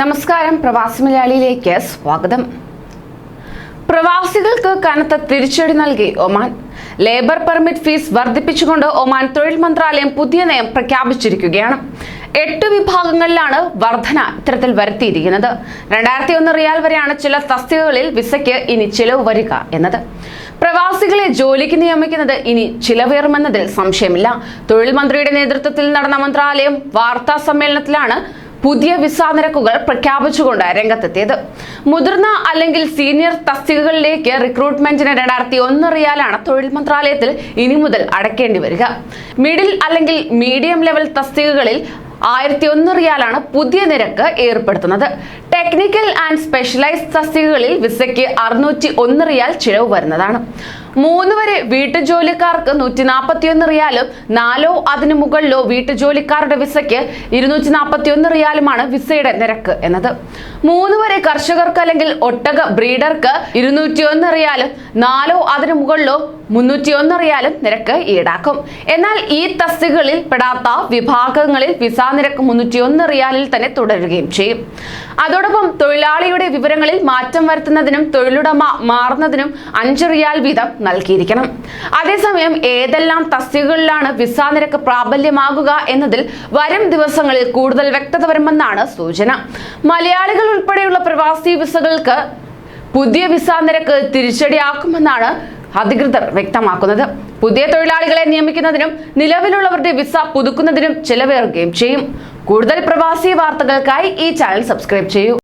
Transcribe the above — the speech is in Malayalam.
നമസ്കാരം പ്രവാസി മലയാളിയിലേക്ക് സ്വാഗതം. പ്രവാസികൾക്ക് കനത്ത തിരിച്ചടി നൽകി ഒമാൻ. ലേബർ പെർമിറ്റ് ഫീസ് വർദ്ധിപ്പിച്ചുകൊണ്ട് ഒമാൻ തൊഴിൽ മന്ത്രാലയം പുതിയ നയം പ്രഖ്യാപിച്ചിരിക്കുകയാണ്. എട്ട് വിഭാഗങ്ങളിലാണ് വർധന ഇത്തരത്തിൽ വരുത്തിയിരിക്കുന്നത്. രണ്ടായിരത്തി ഒന്ന് റിയാൽ വരെയാണ് ചില തസ്തികകളിൽ വിസയ്ക്ക് ഇനി ചിലവ് വരിക എന്നത്. പ്രവാസികളെ ജോലിക്ക് നിയമിക്കുന്നത് ഇനി ചിലവേറുമെന്നതിൽ സംശയമില്ല. തൊഴിൽ മന്ത്രിയുടെ നേതൃത്വത്തിൽ നടന്ന മന്ത്രാലയം വാർത്താ സമ്മേളനത്തിലാണ് പുതിയ വിസ നിരക്കുകൾ പ്രഖ്യാപിച്ചുകൊണ്ട് രംഗത്തെത്തിയത്. മുതിർന്ന അല്ലെങ്കിൽ സീനിയർ തസ്തികകളിലേക്ക് റിക്രൂട്ട്മെന്റിന് രണ്ടായിരത്തി ഒന്ന് റിയാലാണ് തൊഴിൽ മന്ത്രാലയത്തിൽ ഇനി മുതൽ അടയ്ക്കേണ്ടി വരിക. മിഡിൽ അല്ലെങ്കിൽ മീഡിയം ലെവൽ തസ്തികകളിൽ ആയിരത്തി ഒന്ന് റിയാലാണ് പുതിയ നിരക്ക് ഏർപ്പെടുത്തുന്നത്. ടെക്നിക്കൽ ആൻഡ് സ്പെഷ്യലൈസ്ഡ് തസ്തികകളിൽ വിസയ്ക്ക് അറുന്നൂറ്റി ഒന്ന് റിയാൽ ചിലവ് വരുന്നതാണ്. മൂന്ന് വരെ വീട്ടുജോലിക്കാർക്ക് നൂറ്റി നാൽപ്പത്തിയൊന്ന് റിയാലും നാലോ അതിനു മുകളിലോ വീട്ടുജോലിക്കാരുടെ വിസയ്ക്ക് ഇരുന്നൂറ്റി നാൽപ്പത്തി ഒന്ന് റിയാലുമാണ് വിസയുടെ നിരക്ക് എന്നത്. മൂന്ന് വരെ കർഷകർക്ക് അല്ലെങ്കിൽ ഒട്ടക ബ്രീഡർക്ക് ഇരുന്നൂറ്റി ഒന്ന് റിയാലും നാലോ അതിനു മുകളിലോ മുന്നൂറ്റി ഒന്ന് റിയാലും നിരക്ക് ഈടാക്കും. എന്നാൽ ഈ തസ്തികളിൽ പെടാത്ത വിഭാഗങ്ങളിൽ വിസ നിരക്ക് മുന്നൂറ്റി ഒന്ന് റിയാലിൽ തന്നെ തുടരുകയും ചെയ്യും. അതോടൊപ്പം തൊഴിലാളിയുടെ വിവരങ്ങളിൽ മാറ്റം വരുത്തുന്നതിനും തൊഴിലുടമ മാറുന്നതിനും അഞ്ച് റിയാൽ വീതം നൽകിയിരിക്കണം. അതേസമയം ഏതെല്ലാം തസ്തികകളിലാണ് വിസ നിരക്ക് പ്രാബല്യമാകുക എന്നതിൽ വരും ദിവസങ്ങളിൽ കൂടുതൽ വ്യക്തത വരുമെന്നാണ് സൂചന. മലയാളികൾ ഉൾപ്പെടെയുള്ള പ്രവാസി വിസകൾക്ക് പുതിയ വിസ നിരക്ക് തിരിച്ചടിയാക്കുമെന്നാണ് അധികൃതർ വ്യക്തമാക്കുന്നത്. പുതിയ തൊഴിലാളികളെ നിയമിക്കുന്നതിനും നിലവിലുള്ളവരുടെ വിസ പുതുക്കുന്നതിനും ചിലവേറുകയും ചെയ്യും. കൂടുതൽ പ്രവാസി വാർത്തകൾക്കായി ഈ ചാനൽ സബ്സ്ക്രൈബ് ചെയ്യൂ.